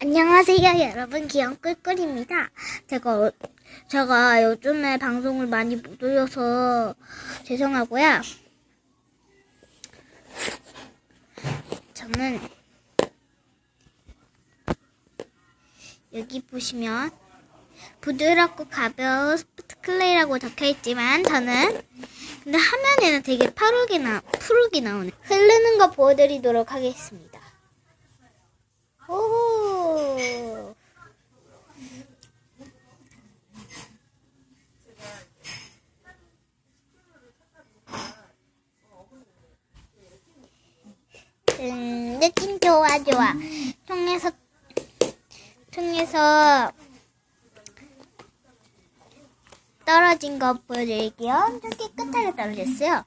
안녕하세요, 여러분. 귀여운 꿀꿀입니다. 제가, 어- 제가 요즘에 방송을 많이 못 올려서 죄송하고요. 저는 여기 보시면 부드럽고 가벼운 스포트 클레이라고 적혀 있지만 저는 근데 화면에는 되게 파르게 나, 푸르게 나오네. 흐르는 거 보여드리도록 하겠습니다. 오. 음, 느낌 좋아, 좋아. 통해서, 통해서 떨어진 거 보여드릴게요. 엄청 깨끗하게 떨어졌어요.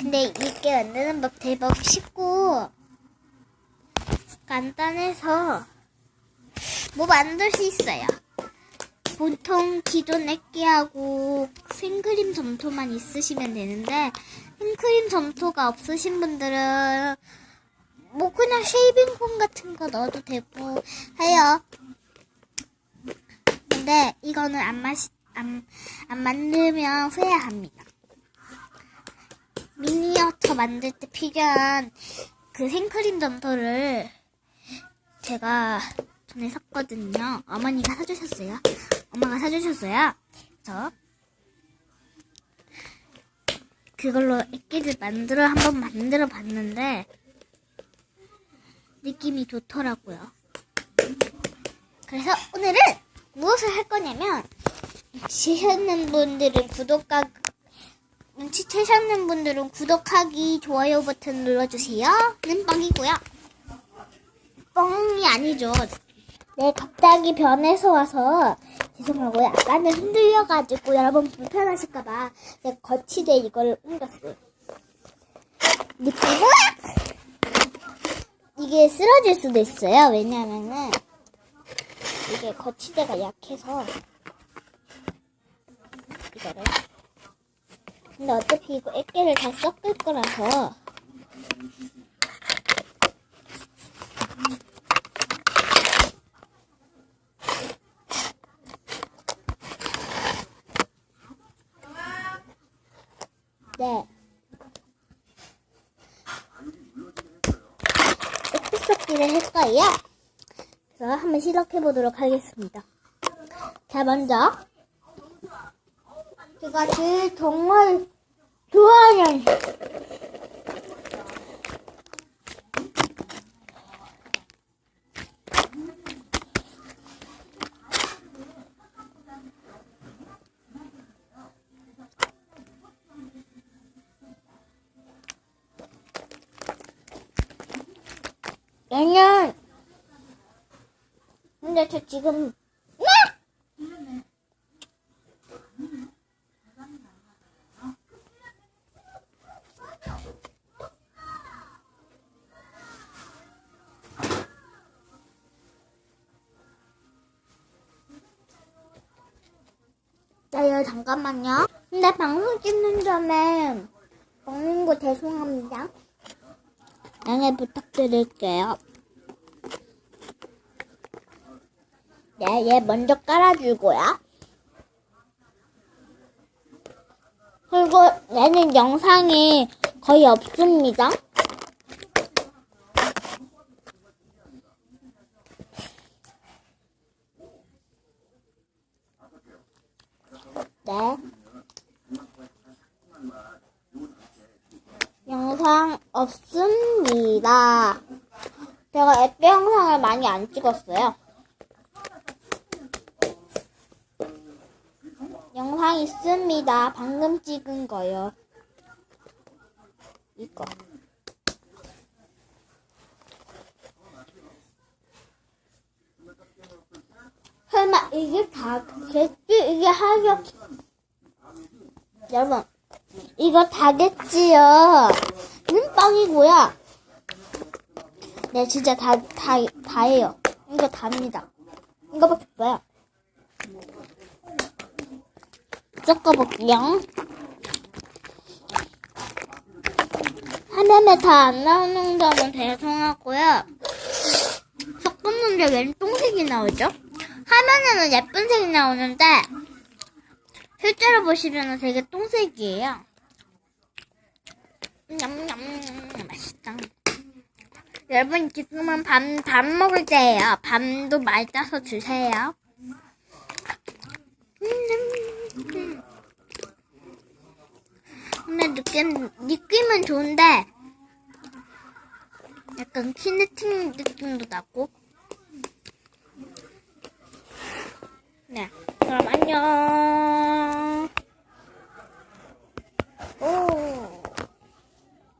근데 이게 만드는 법 대박 쉽고, 간단해서 뭐 만들 수 있어요. 보통 기존 액기하고 생크림 점토만 있으시면 되는데 생크림 점토가 없으신 분들은 뭐 그냥 쉐이빙 폼 같은 거 넣어도 되고 해요. 근데 이거는 안 마시 안, 안 만들면 후회합니다. 미니어처 만들 때 필요한 그 생크림 점토를 제가 전에 샀거든요. 어머니가 사주셨어요. 엄마가 사주셨어요. 그래서 그걸로 액기를 만들어 한번 만들어 봤는데 느낌이 좋더라고요. 그래서 오늘은 무엇을 할 거냐면 눈치채셨는 분들은 구독과 눈치채셨는 분들은 구독하기 좋아요 버튼 눌러주세요.는 뻥이고요. 뻥이 아니죠. 네, 갑자기 변해서 와서 죄송하고요. 아까는 흔들려가지고 여러분 불편하실까봐 제가 거치대 이걸 옮겼어요. 느끼고 이게 쓰러질 수도 있어요. 왜냐면은 이게 거치대가 약해서 이거를 근데 어차피 이거 액계를 다 섞을 거라서 네. 섞기를 할 거예요. 그래서 한번 시작해 보도록 하겠습니다. 자, 먼저 제가 제일 정말 좋아하는 얘는 근데 저 지금 나요 잠깐만요. 근데 방송 찍는 전에 먹는 거 죄송합니다. 양해 부탁드릴게요. 네, 얘 먼저 깔아주고요. 그리고 얘는 영상이 거의 없습니다. 네. 영상 없습니다. 제가 앱 영상을 많이 안 찍었어요. 영상 있습니다. 방금 찍은 거요. 이거. 설마 이게 다겠지? 이게 하려 여러분 이거 다겠지요? 는 빵이고요. 네 진짜 다 다 다예요. 이거 답니다. 이거밖에 없어요. 섞어볼게요. 화면에 다 안 나오는 점은 죄송하고요. 섞는 찍는데 왜 똥색이 나오죠? 화면에는 예쁜 색이 나오는데 실제로 보시면 되게 똥색이에요. 냠냠 맛있다. 여러분 지금은 밤, 밥 먹을 때예요. 밤도 많이 따서 주세요. 음, 근데 느낌, 느낌은 좋은데 약간 키네틱 느낌도 나고